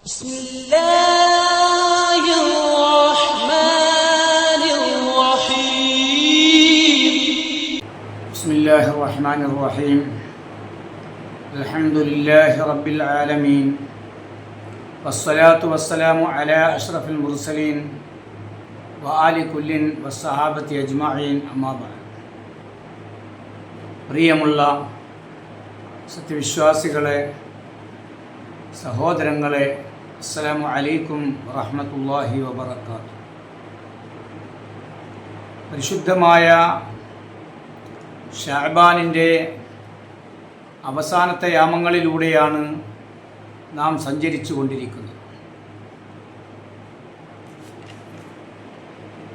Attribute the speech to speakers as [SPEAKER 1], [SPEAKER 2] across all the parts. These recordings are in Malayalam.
[SPEAKER 1] بسم الله الرحمن الرحيم
[SPEAKER 2] بسم الله الرحمن الرحيم الحمد لله رب العالمين والصلاة والسلام على أشرف المرسلين وآل كل والصحابة أجمعين أما بعد പ്രിയമുള്ള സത്യവിശ്വാസികളെ സഹോദരങ്ങളെ അസ്സലാമു അലൈക്കും വറഹമത്തല്ലാഹി വബറകാതുഹു. പരിശുദ്ധമായ ഷാബാനിന്റെ അവസാനത്തെ യാമങ്ങളിലൂടെയാണ് നാം സഞ്ചരിച്ചു കൊണ്ടിരിക്കുന്നത്.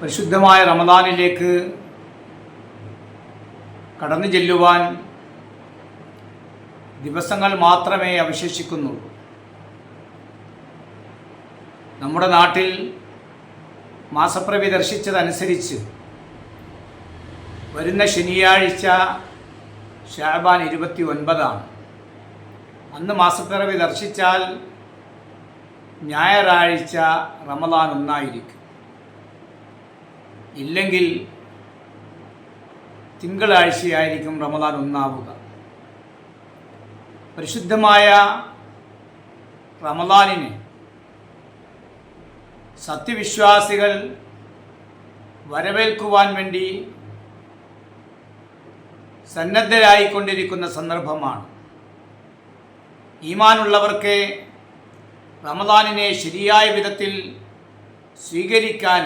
[SPEAKER 2] പരിശുദ്ധമായ റമദാനിലേക്ക് കടന്നു ചെല്ലുവാൻ ദിവസങ്ങൾ മാത്രമേ അവശേഷിക്കുന്നുള്ളൂ. നമ്മുടെ നാട്ടിൽ മാസപ്രവി ദർശിച്ചതനുസരിച്ച് വരുന്ന ശനിയാഴ്ച ഷാബാൻ ഇരുപത്തി ഒൻപതാണ് അന്ന് മാസപ്പിറവി ദർശിച്ചാൽ ഞായറാഴ്ച റമദാൻ ഒന്നായിരിക്കും. ഇല്ലെങ്കിൽ തിങ്കളാഴ്ചയായിരിക്കും റമദാൻ ഒന്നാവുക. പരിശുദ്ധമായ റമദാനിനെ സത്യവിശ്വാസികൾ വരവേൽക്കുവാൻ വേണ്ടി സന്നദ്ധരായിക്കൊണ്ടിരിക്കുന്ന സന്ദർഭമാണ്. ഈമാനുള്ളവർക്ക് റമദാനിനെ ശരിയായ വിധത്തിൽ സ്വീകരിക്കാൻ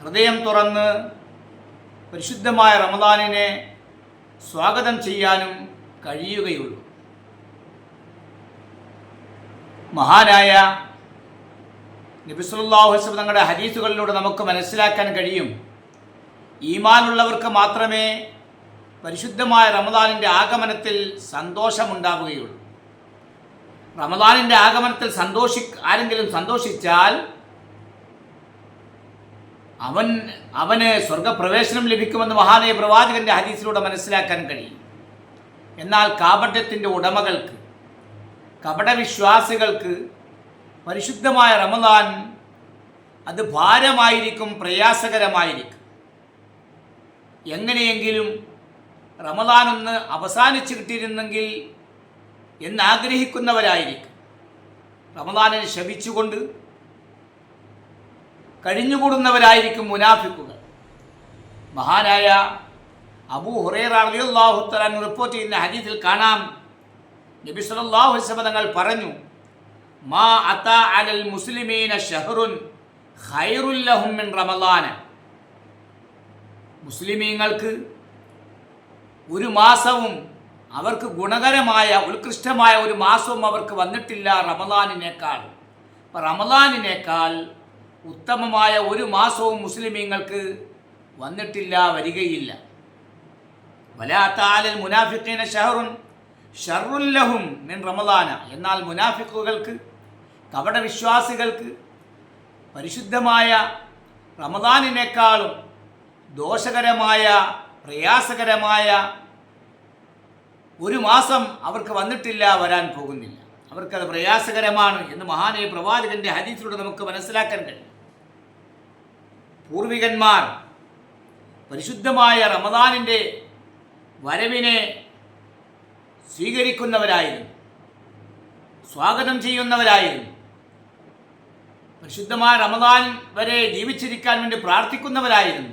[SPEAKER 2] ഹൃദയം തുറന്ന് പരിശുദ്ധമായ റമദാനിനെ സ്വാഗതം ചെയ്യാനും കഴിയുകയുള്ളൂ. മഹാനായ നബിസുല്ലാഹു വസ്ലം തങ്ങളുടെ ഹദീസുകളിലൂടെ നമുക്ക് മനസ്സിലാക്കാൻ കഴിയും. ഈമാനുള്ളവർക്ക് മാത്രമേ പരിശുദ്ധമായ റമദാനിന്റെ ആഗമനത്തിൽ സന്തോഷമുണ്ടാവുകയുള്ളൂ. റമദാനിന്റെ ആഗമനത്തിൽ സന്തോഷി ആരെങ്കിലും സന്തോഷിച്ചാൽ അവൻ അവന് സ്വർഗപ്രവേശനം ലഭിക്കുമെന്ന് മഹാനയ പ്രവാചകന്റെ ഹദീസിലൂടെ മനസ്സിലാക്കാൻ കഴിയും. എന്നാൽ കാപട്യത്തിന്റെ ഉടമകൾക്ക് കപടവിശ്വാസികൾക്ക് പരിശുദ്ധമായ റമദാൻ അത് ഭാരമായിരിക്കും പ്രയാസകരമായിരിക്കും. എങ്ങനെയെങ്കിലും റമദാൻ ഒന്ന് അവസാനിച്ച് കിട്ടിയിരുന്നെങ്കിൽ എന്നാഗ്രഹിക്കുന്നവരായിരിക്കും. റമദാനെ ശപിച്ചുകൊണ്ട് കഴിഞ്ഞുകൂടുന്നവരായിരിക്കും മുനാഫിക്കുക മഹാനായ അബൂ ഹുറേറാഹുത്തലാൻ റിപ്പോർട്ട് ചെയ്യുന്ന ഹദീസിൽ കാണാം. നബി തങ്ങൾ പറഞ്ഞു മാ അലൽ മുസ്ലിമീന ഷഹറുൻ ഖൈറുല്ലഹും ലഹും മിൻ റമദാന. മുസ്ലിമീങ്ങൾക്ക് ഒരു മാസവും അവർക്ക് ഗുണകരമായ ഉത്കൃഷ്ടമായ ഒരു മാസവും അവർക്ക് വന്നിട്ടില്ല റമദാനിനേക്കാൾ. അപ്പം റമദാനിനേക്കാൾ ഉത്തമമായ ഒരു മാസവും മുസ്ലിമീങ്ങൾക്ക് വന്നിട്ടില്ല വരികയില്ല. വലാത്താലൽ മുനാഫിഖീന ഷഹറുൻ ഷറുല്ലഹും മിൻ റമദാന. എന്നാൽ മുനാഫിക്കുകൾക്ക് കപടവിശ്വാസികൾക്ക് പരിശുദ്ധമായ റമദാനിനേക്കാളും ദോഷകരമായ പ്രയാസകരമായ ഒരു മാസം അവർക്ക് വന്നിട്ടില്ല വരാൻ പോകുന്നില്ല. അവർക്കത് പ്രയാസകരമാണ് എന്ന് മഹാനായ പ്രവാചകന്റെ ഹദീസിലൂടെ നമുക്ക് മനസ്സിലാക്കാൻ കഴിയും. പൂർവികന്മാർ പരിശുദ്ധമായ റമദാനിന്റെ വരവിനെ സ്വീകരിക്കുന്നവരായിരുന്നു സ്വാഗതം ചെയ്യുന്നവരായിരുന്നു. പരിശുദ്ധമായ റമദാൻ വരെ ജീവിച്ചിരിക്കാൻ വേണ്ടി പ്രാർത്ഥിക്കുന്നവരായിരുന്നു.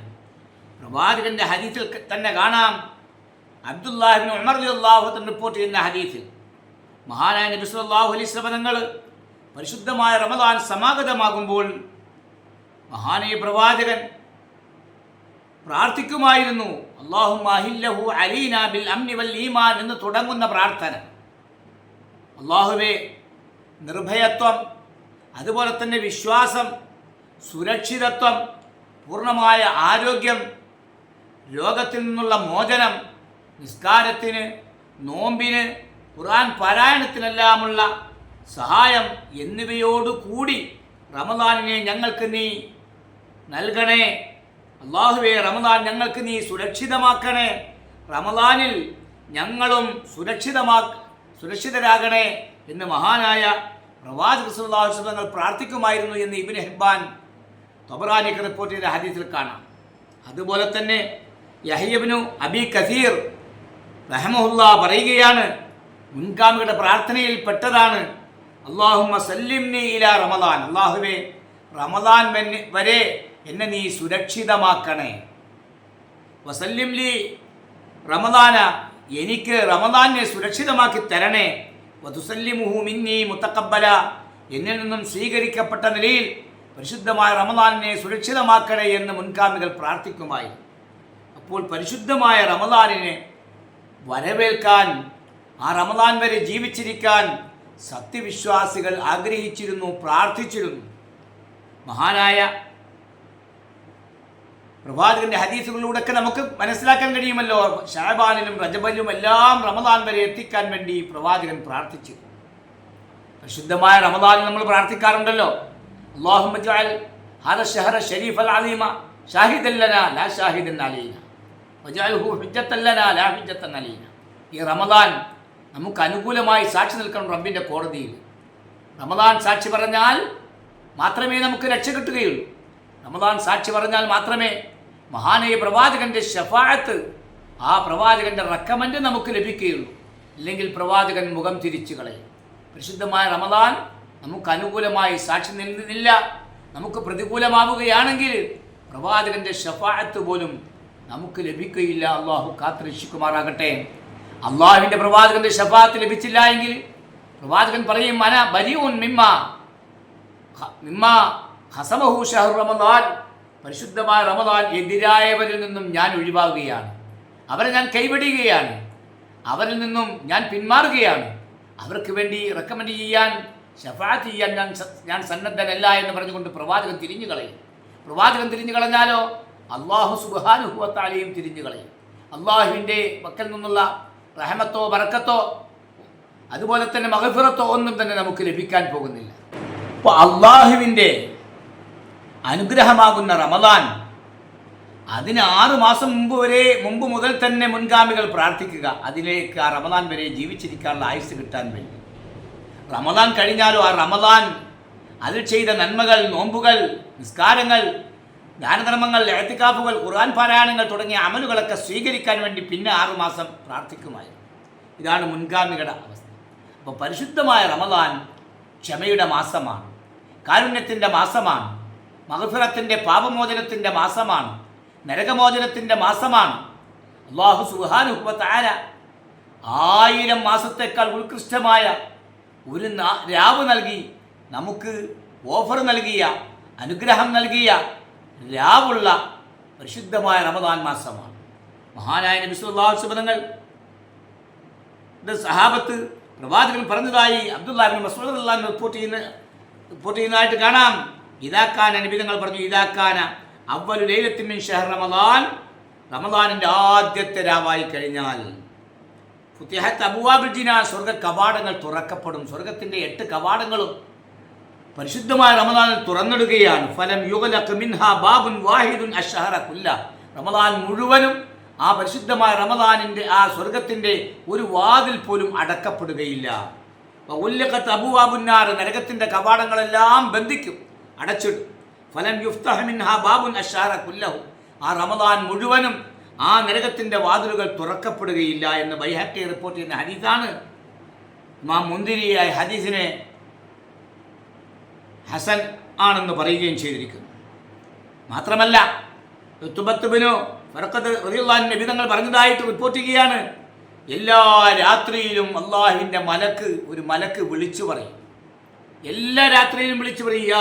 [SPEAKER 2] പ്രവാചകന്റെ ഹദീസിൽ തന്നെ കാണാം. അബ്ദുല്ലാഹിബിൻ ഉമർ അള്ളാഹു റിപ്പോർട്ട് ചെയ്യുന്ന ഹദീസിൽ. മഹാനായ നബി സല്ലല്ലാഹു അലൈഹി പരിശുദ്ധമായ റമദാൻ സമാഗതമാകുമ്പോൾ മഹാനായ പ്രവാചകൻ പ്രാർത്ഥിക്കുമായിരുന്നു അള്ളാഹു അഹില്ലഹു അലീന ബിൽ അംനി വൽ ഈമാൻ എന്ന് തുടങ്ങുന്ന പ്രാർത്ഥന. അള്ളാഹുവെ നിർഭയത്വം അതുപോലെ തന്നെ വിശ്വാസം സുരക്ഷിതത്വം പൂർണമായ ആരോഗ്യം രോഗത്തിൽ നിന്നുള്ള മോചനം നിസ്കാരത്തിന് നോമ്പിന് ഖുർആൻ പാരായണത്തിനെല്ലാമുള്ള സഹായം എന്നിവയോടുകൂടി റമദാനിനെ ഞങ്ങൾക്ക് നീ നൽകണേ. അള്ളാഹുവെ റമദാൻ ഞങ്ങൾക്ക് നീ സുരക്ഷിതമാക്കണേ. റമദാനിൽ ഞങ്ങളും സുരക്ഷിതമാ സുരക്ഷിതരാകണേ എന്ന് മഹാനായ പ്രവാചക സുല്ലാഹു തങ്ങൾ പ്രാർത്ഥിക്കുമായിരുന്നു എന്ന് ഇബിൻ ഹെബ്ബാൻ തൊബറാനിക്ക് റിപ്പോർട്ട് ചെയ്ത ഹദീസിൽ കാണാം. അതുപോലെ തന്നെ യഹയബിനു അബി കസീർ റഹമുല്ല പറയുകയാണ് മുൻകാമിയുടെ പ്രാർത്ഥനയിൽ പെട്ടതാണ് അള്ളാഹുമ്മ സല്ലിംനി ഇല റമദാൻ അള്ളാഹുവേ റമദാൻ വരെ എന്നെ നീ സുരക്ഷിതമാക്കണേ. വസല്ലിംലി റമദാന എനിക്ക് റമദാനെ സുരക്ഷിതമാക്കി തരണേ. വതുസല്ലിമുഹു മിന്നി മുത്തക്കബല എന്നിൽ നിന്നും സ്വീകരിക്കപ്പെട്ട നിലയിൽ പരിശുദ്ധമായ റമദാനിനെ സുരക്ഷിതമാക്കണേ എന്ന് മുൻകാമികൾ പ്രാർത്ഥിക്കുമായി അപ്പോൾ പരിശുദ്ധമായ റമദാനിനെ വരവേൽക്കാൻ ആ റമദാൻ വരെ ജീവിച്ചിരിക്കാൻ സത്യവിശ്വാസികൾ ആഗ്രഹിച്ചിരുന്നു പ്രാർത്ഥിച്ചിരുന്നു. മഹാനായ പ്രവാചകന്റെ ഹദീസുകളിലൂടെയൊക്കെ നമുക്ക് മനസ്സിലാക്കാൻ കഴിയുമല്ലോ. ഷാബാനിലും റജബലിലും എല്ലാം റമദാൻ വരെ എത്തിക്കാൻ വേണ്ടി പ്രവാചകൻ പ്രാർത്ഥിച്ചു. പരിശുദ്ധമായ റമദാനിൽ നമ്മൾ പ്രാർത്ഥിക്കാറുണ്ടല്ലോ. ഈ റമദാൻ നമുക്ക് അനുകൂലമായി സാക്ഷി നിൽക്കണം റബ്ബിന്റെ കോടതിയിൽ. റമദാൻ സാക്ഷി പറഞ്ഞാൽ മാത്രമേ നമുക്ക് രക്ഷ കിട്ടുകയുള്ളൂ. റമദാൻ സാക്ഷി പറഞ്ഞാൽ മാത്രമേ മഹാനയ പ്രവാചകന്റെ ഷഫായത്ത് ആ പ്രവാചകന്റെ റെക്കമെൻഡ് നമുക്ക് ലഭിക്കുകയുള്ളൂ. ഇല്ലെങ്കിൽ പ്രവാചകൻ മുഖം തിരിച്ചു കളയും. പരിശുദ്ധമായ റമദാൻ നമുക്ക് അനുകൂലമായി സാക്ഷി നിന്നില്ല. നമുക്ക് പ്രതികൂലമാവുകയാണെങ്കിൽ പ്രവാചകന്റെ ഷഫായത്ത് പോലും നമുക്ക് ലഭിക്കുകയില്ല. അള്ളാഹു കാത്തുരക്ഷിക്കുമാറാകട്ടെ. അള്ളാഹുവിന്റെ പ്രവാചകന്റെ ഷഫാത്ത് ലഭിച്ചില്ല എങ്കിൽ പ്രവാചകൻ പറയും മന ബരിയൂൻ മിമ്മ മിമ്മ ഹസമഹു ഷഹർ റമദാൻ. പരിശുദ്ധമായ റമദാൻ എതിരായവരിൽ നിന്നും ഞാൻ ഒഴിവാകുകയാണ്. അവരെ ഞാൻ കൈവിടുകയാണ്. അവരിൽ നിന്നും ഞാൻ പിന്മാറുകയാണ്. അവർക്ക് വേണ്ടി റെക്കമെൻഡ് ചെയ്യാൻ ഷഫാത്ത് ചെയ്യാൻ ഞാൻ ഞാൻ സന്നദ്ധനല്ല എന്ന് പറഞ്ഞുകൊണ്ട് പ്രവാചകൻ തിരിഞ്ഞു കളയും. പ്രവാചകൻ തിരിഞ്ഞു കളഞ്ഞാലോ? അള്ളാഹു സുബാനുഭവത്താലെയും തിരിഞ്ഞു കളയും. അള്ളാഹുവിന്റെ പക്കൽ നിന്നുള്ള റഹമത്തോ വറക്കത്തോ അതുപോലെ തന്നെ മകഫിറത്തോ ഒന്നും തന്നെ നമുക്ക് ലഭിക്കാൻ പോകുന്നില്ല. അപ്പോൾ അള്ളാഹുവിന്റെ അനുഗ്രഹമാകുന്ന റമദാൻ. അതിന് ആറ് മാസം മുമ്പ് വരെ മുമ്പ് മുതൽ തന്നെ മുൻഗാമികൾ പ്രാർത്ഥിക്കുക. അതിലേക്ക് ആ റമദാൻ വരെ ജീവിച്ചിരിക്കാനുള്ള ആയുസ് കിട്ടാൻ വേണ്ടി റമദാൻ കഴിഞ്ഞാലും ആ റമദാൻ അതിൽ ചെയ്ത നന്മകൾ നോമ്പുകൾ നിസ്കാരങ്ങൾ ദാനധർമ്മങ്ങൾ എഴുത്തിക്കാപ്പുകൾ ഖുർആൻ പാരായണങ്ങൾ തുടങ്ങിയ അമലുകളൊക്കെ സ്വീകരിക്കാൻ വേണ്ടി പിന്നെ ആറുമാസം പ്രാർത്ഥിക്കുമായിരുന്നു. ഇതാണ് മുൻഗാമികളുടെ അവസ്ഥ. അപ്പോൾ പരിശുദ്ധമായ റമദാൻ ക്ഷമയുടെ മാസമാണ്. കാരുണ്യത്തിന്റെ മാസമാണ്. മഹഫിറത്തിന്റെ പാപമോചനത്തിന്റെ മാസമാണ് നരകമോചനത്തിന്റെ മാസമാണ്. അള്ളാഹു സുഹാനുഭവത്താര ആയിരം മാസത്തേക്കാൾ ഉത്കൃഷ്ടമായ ഒരു രാവ് നൽകി നമുക്ക് ഓഫർ നൽകിയ അനുഗ്രഹം നൽകിയ രാവുള്ള പരിശുദ്ധമായ റമദാൻ മാസമാണ്. മഹാനായ നബിസുല്ലാസുബദങ്ങൾ സഹാബത്ത് പ്രവാചകൻ പറഞ്ഞതായി അബ്ദുല്ലാഹിബിൻ മസൂദ് റിപ്പോർട്ട് ചെയ്യുന്ന റിപ്പോർട്ട് ചെയ്യുന്നതായിട്ട് കാണാം. ഇതാക്കാന തങ്ങൾ പറഞ്ഞു ഇതാക്കാന അവലു ലൈലത്തിൻ ഷഹർ റമദാൻ. റമദാനിന്റെ ആദ്യത്തെ രാവായി കഴിഞ്ഞാൽ ഫുത്തിഹത്ത് അബുവാബിജിന ജിനാ സ്വർഗ കവാടങ്ങൾ തുറക്കപ്പെടും. സ്വർഗത്തിന്റെ എട്ട് കവാടങ്ങളും പരിശുദ്ധമായ റമദാനിൽ തുറന്നിടുകയാണ്. ഫലം യുഗലക്ക് മിൻഹ ബാബുൻ വാഹിദുൻ അഷഹറ കുല്ല. റമദാൻ മുഴുവനും ആ പരിശുദ്ധമായ റമദാനിന്റെ ആ സ്വർഗത്തിന്റെ ഒരു വാതിൽ പോലും അടക്കപ്പെടുകയില്ല. ഉല്ലക്കത്ത് അബുവാബുന്നാർ നരകത്തിന്റെ കവാടങ്ങളെല്ലാം ബന്ധിക്കും. അടച്ചിടും ഫലം യുഫ്തഹ മിൻഹ ബാബുൻ അഷാറ കുല്ലഹു. ആ റമദാൻ മുഴുവനും ആ നരകത്തിന്റെ വാതിലുകൾ തുറക്കപ്പെടുകയില്ല എന്ന് ബൈഹക്കി റിപ്പോർട്ട് ചെയ്യുന്ന ഹദീസാണ്. മാ മുന്തിരിയായ ഹദീസിനെ ഹസൻ ആണെന്ന് പറയുകയും ചെയ്തിരിക്കുന്നു. മാത്രമല്ല ഋത്തുബത്തുബിനു ഫറക്കത്ത് റതിയുള്ളാഹിന്റെ വിധങ്ങൾ പറഞ്ഞതായിട്ട് റിപ്പോർട്ട് ചെയ്യുകയാണ്. എല്ലാ രാത്രിയിലും അള്ളാഹിന്റെ മലക്ക് ഒരു മലക്ക് വിളിച്ചു പറയും. എല്ലാ രാത്രിയിലും വിളിച്ചു പറയുക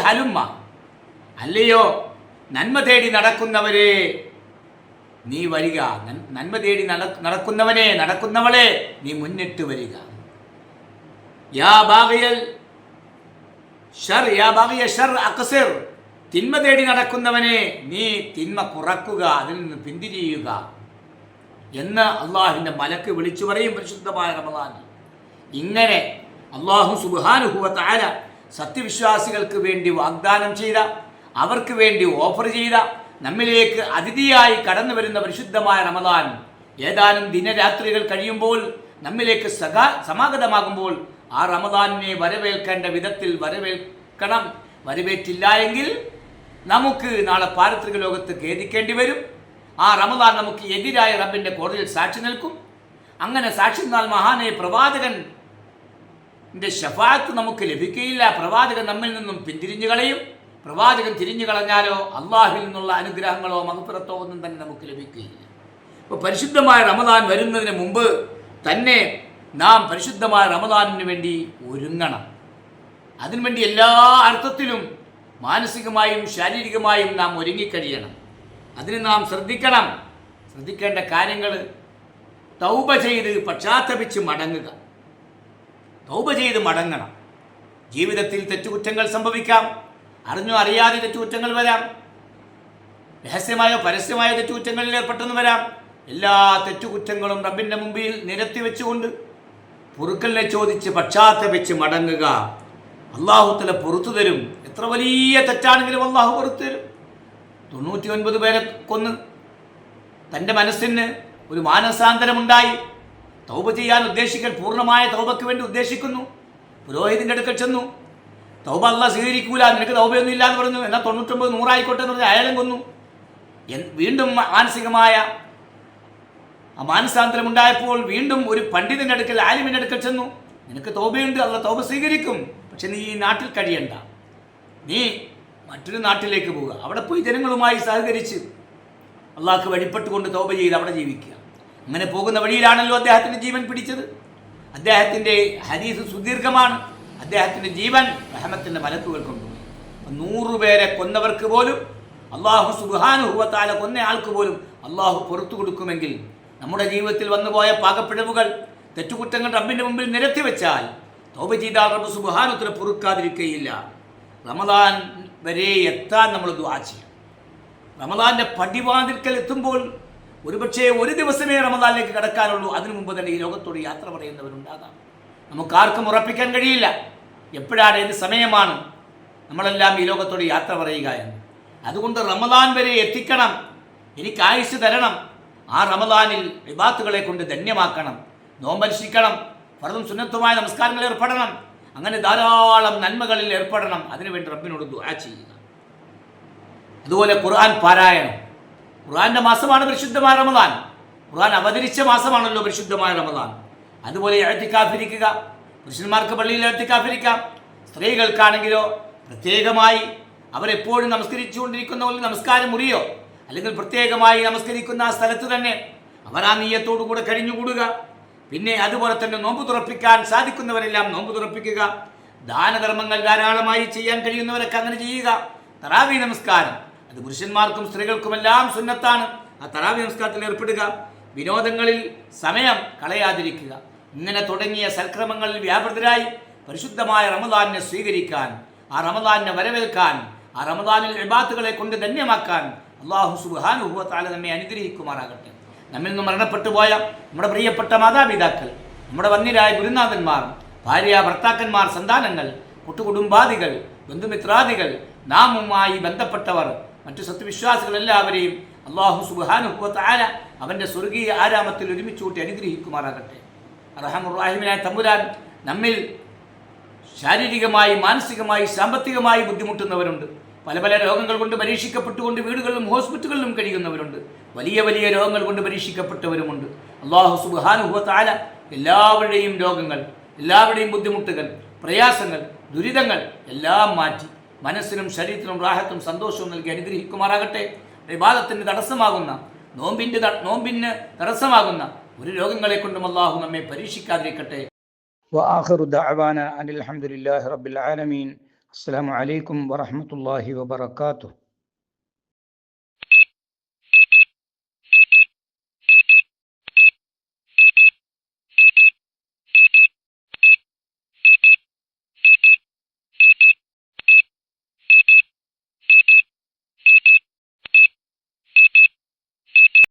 [SPEAKER 2] ഹലുമ്മ. അല്ലയോ നന്മ തേടി നടക്കുന്നവരെ നീ വരിക. നന്മ തേടി നട- നടക്കുന്നവനെ നടക്കുന്നവളെ നീ മുന്നിട്ട് വരിക. തിന്മ തേടി നടക്കുന്നവനെ നീ തിന്മ കുറക്കുക അതിൽ നിന്ന് പിന്തിരിയുക എന്ന് അള്ളാഹുവിന്റെ മലക്ക് വിളിച്ചു പറയും പരിശുദ്ധമായ റമദാൻ ഇങ്ങനെ അള്ളാഹു സുബാനുഭവത്തായ സത്യവിശ്വാസികൾക്ക് വേണ്ടി വാഗ്ദാനം ചെയ്ത അവർക്ക് വേണ്ടി ഓഫർ ചെയ്ത നമ്മിലേക്ക് അതിഥിയായി കടന്നു വരുന്ന പരിശുദ്ധമായ റമദാൻ ഏതാനും ദിനരാത്രികൾ കഴിയുമ്പോൾ നമ്മിലേക്ക് സകാ സമാഗതമാകുമ്പോൾ ആ റമദാനിനെ വരവേൽക്കേണ്ട വിധത്തിൽ വരവേൽക്കണം. വരവേറ്റില്ല എങ്കിൽ നമുക്ക് നാളെ പാരിത്രിക ലോകത്ത് ഖേദിക്കേണ്ടി വരും. ആ റമദാൻ നമുക്ക് എതിരായ റബ്ബിന്റെ കോടതിയിൽ സാക്ഷി നിൽക്കും. അങ്ങനെ സാക്ഷി നിന്നാൽ മഹാനെ പ്രവാചകൻ ന്റെ ഷഫാത്ത് നമുക്ക് ലഭിക്കുകയില്ല. പ്രവാചകൻ നമ്മിൽ നിന്നും പിന്തിരിഞ്ഞു കളയും. പ്രവാചകൻ തിരിഞ്ഞു കളഞ്ഞാലോ അള്ളാഹിൽ നിന്നുള്ള അനുഗ്രഹങ്ങളോ മഹപ്പുറത്തോ ഒന്നും തന്നെ നമുക്ക് ലഭിക്കുകയില്ല. അപ്പോൾ പരിശുദ്ധമായ റമദാൻ വരുന്നതിന് മുമ്പ് തന്നെ നാം പരിശുദ്ധമായ റമദാനിന് വേണ്ടി ഒരുങ്ങണം. അതിനുവേണ്ടി എല്ലാ അർത്ഥത്തിലും മാനസികമായും ശാരീരികമായും നാം ഒരുങ്ങിക്കഴിയണം. അതിന് നാം ശ്രദ്ധിക്കണം. ശ്രദ്ധിക്കേണ്ട കാര്യങ്ങൾ തൗപ ചെയ്ത് പശ്ചാത്തപിച്ച് മടങ്ങുക. തൗബ ചെയ്ത് മടങ്ങണം. ജീവിതത്തിൽ തെറ്റുകുറ്റങ്ങൾ സംഭവിക്കാം. അറിഞ്ഞോ അറിയാതെ തെറ്റുകുറ്റങ്ങൾ വരാം. രഹസ്യമായോ പരസ്യമായോ തെറ്റുകുറ്റങ്ങളിൽ ഏർപ്പെട്ടെന്ന് വരാം. എല്ലാ തെറ്റുകുറ്റങ്ങളും റബ്ബിന്റെ മുമ്പിൽ നിരത്തി വെച്ചുകൊണ്ട് പൊറുക്കലിനെ ചോദിച്ച് പശ്ചാത്തപിച്ച് മടങ്ങുക അള്ളാഹുത്തല പുറത്തു തരും. എത്ര വലിയ തെറ്റാണെങ്കിലും അള്ളാഹു പുറത്തു തരും. തൊണ്ണൂറ്റി ഒൻപത് പേരെ കൊന്ന് തന്റെ മനസ്സിന് ഒരു മാനസാന്തരമുണ്ടായി. തൗബ ചെയ്യാൻ ഉദ്ദേശിക്കൽ പൂർണമായ തൗബയ്ക്ക് വേണ്ടി ഉദ്ദേശിക്കുന്നു. പുരോഹിതിന്റെ അടുക്കൽ ചെന്നു. തൗബ അല്ല സ്വീകരിക്കൂല നിനക്ക് തൗബയൊന്നും ഇല്ല എന്ന് പറഞ്ഞു. എന്നാൽ തൊണ്ണൂറ്റൊമ്പത് നൂറായിക്കോട്ടെ എന്ന് പറഞ്ഞ് അയാളും കൊന്നു. വീണ്ടും മാനസികമായ ആ മാനസാന്തരം ഉണ്ടായപ്പോൾ വീണ്ടും ഒരു പണ്ഡിതന്റെ അടുക്കൽ ആലിമിന്റെ അടുക്കൽ ചെന്നു. നിനക്ക് തൗബയുണ്ട് അല്ല തൗബ സ്വീകരിക്കും. പക്ഷെ നീ ഈ നാട്ടിൽ കഴിയണ്ട. നീ മറ്റൊരു നാട്ടിലേക്ക് പോവുക. അവിടെ പോയി ജനങ്ങളുമായി സഹകരിച്ച് അള്ളാഹ്ക്ക് വഴിപ്പെട്ടുകൊണ്ട് തൗബ ചെയ്ത് അവിടെ ജീവിക്കുക. അങ്ങനെ പോകുന്ന വഴിയിലാണല്ലോ അദ്ദേഹത്തിന്റെ ജീവൻ പിടിച്ചത്. അദ്ദേഹത്തിന്റെ ഹദീസ് സുദീർഘമാണ്. അദ്ദേഹത്തിന്റെ ജീവൻ റഹമത്തിന്റെ മലക്കുകൾ കൊണ്ടുപോയി നൂറുപേരെ കൊന്നവർക്ക് പോലും അള്ളാഹു സുബാനുഭവത്താല കൊന്ന ആൾക്ക് പോലും അള്ളാഹു പുറത്തു കൊടുക്കുമെങ്കിൽ നമ്മുടെ ജീവിതത്തിൽ വന്നുപോയ പാകപ്പിഴവുകൾ തെറ്റുകുറ്റങ്ങൾ റബ്ബിന്റെ മുമ്പിൽ നിരത്തി വെച്ചാൽ തൗബ ചെയ്താൽ റബ്ബ് സുബാനുത്തിന് പൊറുക്കാതിരിക്കുകയില്ല. റമദാൻ വരെ എത്താൻ നമ്മൾ ദുആ ചെയ്യണം. റമദാന്റെ പടിവാതിൽക്കൽ എത്തുമ്പോൾ ഒരുപക്ഷേ ഒരു ദിവസമേ റമദാനിലേക്ക് കടക്കാനുള്ളൂ. അതിനു മുമ്പ് തന്നെ ഈ ലോകത്തോട് യാത്ര പറയുന്നവരുണ്ടാകാം. നമുക്കാർക്കും ഉറപ്പിക്കാൻ കഴിയില്ല. എപ്പോഴാണ് ഏത് സമയമാണ് നമ്മളെല്ലാം ഈ ലോകത്തോട് യാത്ര പറയുക എന്ന്. അതുകൊണ്ട് റമദാൻ വരെ എത്തിക്കണം. എനിക്ക് ആയുസ് തരണം. ആ റമദാനിൽ വിവാത്തുകളെ കൊണ്ട് ധന്യമാക്കണം. നോമ്പനുഷ്ഠിക്കണം. ഫറതും സുന്നത്തുമായ നമസ്കാരങ്ങളിൽ ഏർപ്പെടണം. അങ്ങനെ ധാരാളം നന്മകളിൽ ഏർപ്പെടണം. അതിനുവേണ്ടി റബ്ബിനോട് ദുആ ചെയ്യുക. അതുപോലെ ഖുർആൻ പാരായണം. ഖുർആന്റെ മാസമാണ് പരിശുദ്ധമായ റമദാൻ. ഖുർആൻ അവതരിച്ച മാസമാണല്ലോ പരിശുദ്ധമായ റമദാൻ. അതുപോലെ എഴുത്തിക്കാഫിരിക്കുക പുരുഷന്മാർക്ക് പള്ളിയിൽ എഴുത്തിക്കാഫിരിക്കാം സ്ത്രീകൾക്കാണെങ്കിലോ പ്രത്യേകമായി അവരെപ്പോഴും നമസ്കരിച്ചുകൊണ്ടിരിക്കുന്ന പോലെ നമസ്കാരം മുറിയോ അല്ലെങ്കിൽ പ്രത്യേകമായി നമസ്കരിക്കുന്ന ആ സ്ഥലത്ത് തന്നെ അവർ ആ നീയത്തോടു കൂടെ കഴിഞ്ഞുകൂടുക. പിന്നെ അതുപോലെ തന്നെ നോമ്പ് തുറപ്പിക്കാൻ സാധിക്കുന്നവരെല്ലാം നോമ്പ് തുറപ്പിക്കുക. ദാനധർമ്മങ്ങൾ ധാരാളമായി ചെയ്യാൻ കഴിയുന്നവരൊക്കെ അങ്ങനെ ചെയ്യുക. തറാവി നമസ്കാരം. അത് പുരുഷന്മാർക്കും സ്ത്രീകൾക്കുമെല്ലാം സുന്നത്താണ്. ആ തറാവി നമസ്കാരത്തിൽ ഏർപ്പെടുക. വിനോദങ്ങളിൽ സമയം കളയാതിരിക്കുക. ഇങ്ങനെ തുടങ്ങിയ സൽക്രമങ്ങളിൽ വ്യാപൃതരായി പരിശുദ്ധമായ റമദാനിനെ സ്വീകരിക്കാൻ ആ റമദാനിനെ വരവേൽക്കാൻ ആ റമദാനിൽ ഇബാത്തുകളെ കൊണ്ട് ധന്യമാക്കാൻ അള്ളാഹു സുബാനുഭവത്താല നമ്മെ അനുഗ്രഹിക്കുമാറാകട്ടെ. നമ്മിൽ നിന്ന് മരണപ്പെട്ടു പോയ നമ്മുടെ പ്രിയപ്പെട്ട മാതാപിതാക്കൾ നമ്മുടെ വന്യരായ ഗുരുനാഥന്മാർ ഭാര്യ ഭർത്താക്കന്മാർ സന്താനങ്ങൾ കുട്ടുകുടുംബാദികൾ ബന്ധുമിത്രാദികൾ നാമുമായി ബന്ധപ്പെട്ടവർ മറ്റു സത്യവിശ്വാസികളെല്ലാവരെയും അള്ളാഹു സുബാനുഭവത്ത് സുബാനുഭവത്താല അവന്റെ സ്വർഗീയ ആരാമത്തിൽ ഒരുമിച്ച് കൂട്ടി അനുഗ്രഹിക്കുമാറാകട്ടെ. അറഹമുറാഹിമിനായ തമ്പുരാൻ നമ്മിൽ ശാരീരികമായി മാനസികമായി സാമ്പത്തികമായി ബുദ്ധിമുട്ടുന്നവരുണ്ട്. പല പല രോഗങ്ങൾ കൊണ്ട് പരീക്ഷിക്കപ്പെട്ടുകൊണ്ട് വീടുകളിലും ഹോസ്പിറ്റലുകളിലും കഴിയുന്നവരുണ്ട്. വലിയ വലിയ രോഗങ്ങൾ കൊണ്ട് പരീക്ഷിക്കപ്പെട്ടവരുമുണ്ട്. അള്ളാഹു സുബാനുഭവത്താല എല്ലാവരുടെയും രോഗങ്ങൾ എല്ലാവരുടെയും ബുദ്ധിമുട്ടുകൾ പ്രയാസങ്ങൾ ദുരിതങ്ങൾ എല്ലാം മാറ്റി. മനസ്സിനും ശരീരത്തിനും റാഹത്തും സന്തോഷവും നൽകി അനുഗ്രഹിക്കുമാറാകട്ടെ. വിവാദത്തിന് തടസ്സമാകുന്ന നോമ്പിന്റെ നോമ്പിന് തടസ്സമാകുന്ന ഒരു രോഗങ്ങളെ കൊണ്ടും അള്ളാഹു നമ്മെ പരീക്ഷിക്കാതിരിക്കട്ടെ.
[SPEAKER 3] അനിൽ റബ്ബിൽ ആലമീൻ. അസ്സാം വലൈക്കും വറഹമത്തല്ലാഹി വബർക്കാത്തു